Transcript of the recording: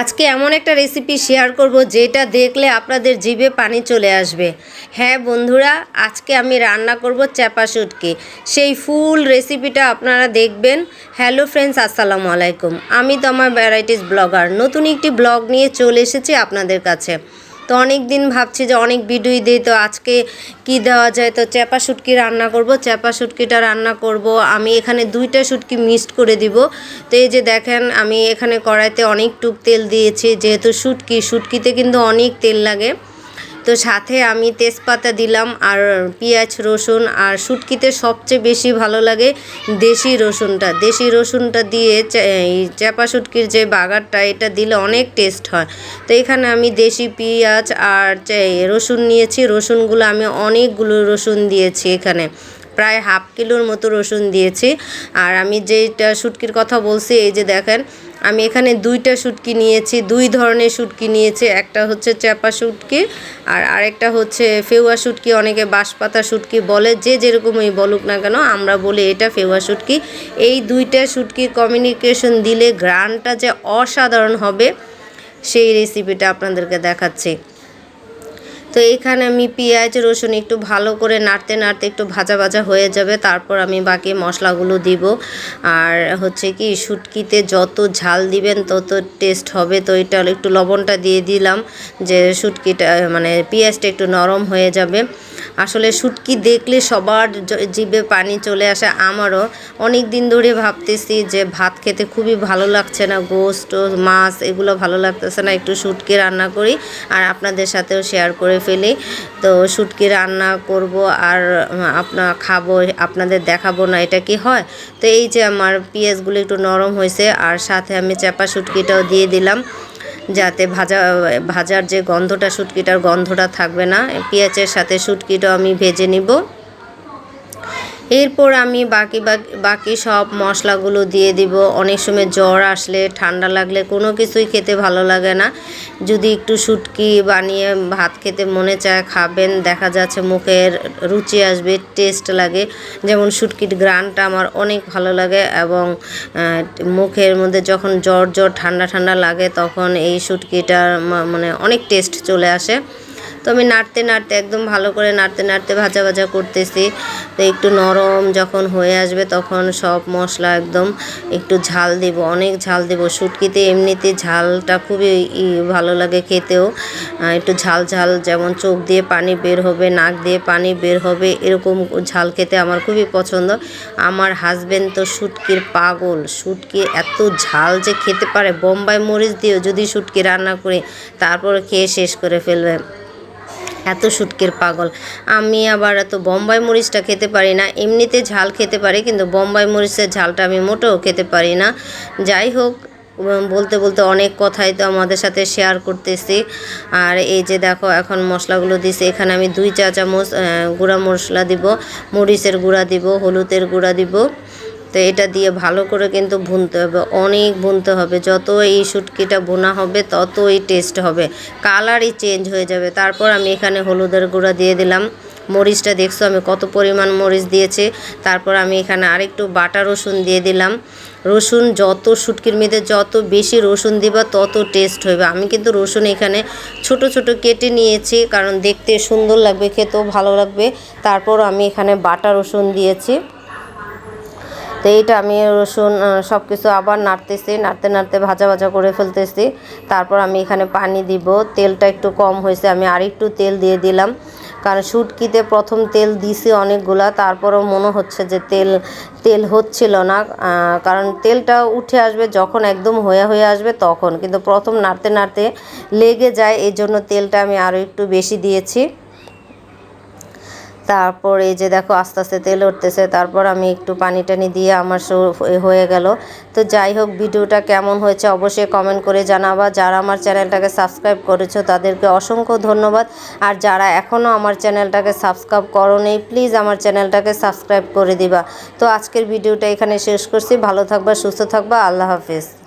আজকে এমন একটা রেসিপি শেয়ার করব, যেটা দেখলে আপনাদের জিভে পানি চলে আসবে। হ্যাঁ বন্ধুরা, আজকে আমি রান্না করব চ্যাপা শুটকি। সেই ফুল রেসিপিটা আপনারা দেখবেন। হ্যালো ফ্রেন্ডস আসসালামু আলাইকুম। আমি তো আমার ভ্যারাইটিস ব্লগার নতুন একটি ব্লগ নিয়ে চলে এসেছি আপনাদের কাছে। তো অনেক দিন ভাবছি যে অনেক ভিডিওই দিই, তো আজকে কি দেওয়া যায়? তো চ্যাপা শুটকি রান্না করব। চ্যাপা শুটকিটা রান্না করব। আমি এখানে দুইটা শুটকি মিক্সড করে দিব। তো এই যে দেখেন, আমি এখানে কড়াইতে অনেক টুক তেল দিয়েছি। যেহেতু শুটকি, শুটকিতে কিন্তু অনেক তেল লাগে। তো সাথে আমি তেজপাতা দিলাম আর পেঁয়াজ, রসুন আর শুটকিতে সবচেয়ে বেশি ভালো লাগে দেশি রসুনটা। দেশি রসুনটা দিয়ে চাপা শুটকির যে বাগারটা, এটা দিলে অনেক টেস্ট হয়। তো এখানে আমি দেশি পেঁয়াজ আর রসুন নিয়েছি। রসুনগুলো আমি অনেকগুলো রসুন দিয়েছি এখানে। প্রায় হাফ কিলোর মতো রসুন দিয়েছি। আর আমি যেটা শুটকির কথা বলছি, এই যে দেখেন আমি এখানে দুইটা শুটকি নিয়েছি, দুই ধরনের শুটকি নিয়েছি, একটা হচ্ছে চ্যাপা শুটকি আর আরেকটা হচ্ছে ফেউয়া শুটকি। অনেকে বাঁশপাতা শুটকি বলে, যে যেরকমই বলুক না কেন, আমরা বলি এটা ফেউয়া শুটকি। এই দুইটা শুটকির কমিউনিকেশন দিলে গ্রানটা যে অসাধারণ হবে, সেই রেসিপিটা আপনাদেরকে দেখাচ্ছি। তো এইখানে আমি পেঁয়াজ, রসুন একটু ভালো করে নাড়তে নাড়তে একটু ভাজা ভাজা হয়ে যাবে। তারপর আমি বাকি মশলাগুলো দিব। আর হচ্ছে কি, শুটকিতে যত ঝাল দিবেন তত টেস্ট হবে। তো এটা একটু লবণটা দিয়ে দিলাম যে শুটকিটা মানে পেঁয়াজটা একটু নরম হয়ে যাবে। আসলে শুটকি দেখলে সবার জিভে পানি চলে আসে। আমারও অনেক দিন ধরে ভাবতেছি যে ভাত খেতে খুবই ভালো লাগছে না, গোস্ত, মাছ এগুলো ভালো লাগতেছে না, একটু শুটকি রান্না করি। আর আপনাদের সাথেও শেয়ার করে ফেলি। তো শুটকি রান্না করব আর আপনার খাব, আপনাদের দেখাবো না এটা কি হয়। তো এই যে আমার পেঁয়াজগুলো একটু নরম হয়েছে আর সাথে আমি চাপা শুটকিটাও দিয়ে দিলাম যাতে ভাজা, ভাজার যে গন্ধটা শুটকিটার গন্ধটা থাকবে না, পেঁয়াজের সাথে শুটকিটাও আমি ভেজে নিব। এরপর আমি বাকি বাকি সব মশলাগুলো দিয়ে দিব। অনেক সময় জ্বর আসলে, ঠান্ডা লাগলে কোনো কিছুই খেতে ভালো লাগে না। যদি একটু শুটকি বানিয়ে ভাত খেতে মনে চায়, খাবেন। দেখা যাচ্ছে মুখের রুচি আসবে, টেস্ট লাগে। যেমন শুটকির গ্রানটা আমার অনেক ভালো লাগে এবং মুখের মধ্যে যখন জ্বর জ্বর ঠান্ডা ঠান্ডা লাগে, তখন এই শুটকিটার মানে অনেক টেস্ট চলে আসে। তো আমি নাড়তে নাড়তে একদম ভালো করে নাড়তে নাড়তে ভাজা ভাজা করতেছি। তো একটু নরম যখন হয়ে আসবে তখন সব মশলা একদম একটু ঝাল দিব, অনেক ঝাল দিব। শুটকিতে এমনিতে ঝালটা খুবই ভালো লাগে খেতেও। একটু ঝাল ঝাল যেমন চোখ দিয়ে পানি বের হবে, নাক দিয়ে পানি বের হবে, এরকম ঝাল খেতে আমার খুবই পছন্দ। আমার হাজব্যান্ড তো শুটকির পাগল। শুটকি এত ঝাল যে খেতে পারে। বোম্বাই মরিচ দিয়েও যদি শুটকি রান্না করে, তারপর খেয়ে শেষ করে ফেলবে। এত শুটকির পাগল। আমি আবার এত বোম্বাই মরিচটা খেতে পারি না। এমনিতে ঝাল খেতে পারি, কিন্তু বোম্বাই মরিচের ঝালটা আমি মোটেও খেতে পারি না। যাই হোক বলতে বলতে অনেক কথাই তো আমাদের সাথে শেয়ার করতেছি। আর এই যে দেখো, এখন মশলাগুলো দিছি। এখানে আমি দুই চা চামচ গুঁড়া মশলা দিব, মরিচের গুঁড়া দিব, হলুদের গুঁড়া দিব। তো এটা দিয়ে ভালো করে কিন্তু ভুনতে হবে, অনেক ভুনতে হবে। যত এই শুটকিটা বোনা হবে, ততই টেস্ট হবে। কালারই চেঞ্জ হয়ে যাবে। তারপর আমি এখানে হলুদের গুঁড়া দিয়ে দিলাম। মরিচটা দেখছ, আমি কত পরিমাণ মরিচ দিয়েছি। তারপর আমি এখানে আরেকটু বাটা রসুন দিয়ে দিলাম। রসুন যত শুটকির মধ্যে যত বেশি রসুন দিবা, তত টেস্ট হবে আমি কিন্তু রসুন এখানে ছোট ছোট কেটে নিয়েছি, কারণ দেখতে সুন্দর লাগবে, খেতেও ভালো লাগবে। তারপর আমি এখানে বাটা রসুন দিয়েছি। তো এইটা আমি রসুন সব কিছু আবার নাড়তেছি, নাড়তে নাড়তে ভাজা ভাজা করে ফেলতেছি। তারপর আমি এখানে পানি দিব। তেলটা একটু কম হয়েছে, আমি আরেকটু তেল দিয়ে দিলাম। কারণ শুটকিতে প্রথম তেল দিছি অনেকগুলা, তারপরও মনে হচ্ছে যে তেল তেল হচ্ছিল না। কারণ তেলটা উঠে আসবে যখন একদম হয়ে হয়ে আসবে তখন। কিন্তু প্রথম নাড়তে নাড়তে লেগে যায় এই জন্য তেলটা আমি আরও একটু বেশি দিয়েছি। তারপর এই যে দেখো আস্তে আস্তে তেল উঠতেছে, তারপর আমি একটু পানি টানি দিয়ে আমার শো হয়ে গেল। তো যাই হোক, ভিডিওটা কেমন হয়েছে অবশ্যই কমেন্ট করে জানাবা। যারা আমার চ্যানেলটাকে সাবস্ক্রাইব করেছ, তাদেরকে অসংখ্য ধন্যবাদ। আর যারা এখনও আমার চ্যানেলটাকে সাবস্ক্রাইব করো নেই প্লিজ আমার চ্যানেলটাকে সাবস্ক্রাইব করে দিবা। তো আজকের ভিডিওটা এখানে শেষ করছি। ভালো থাকবা, সুস্থ থাকবা। আল্লাহ হাফিজ।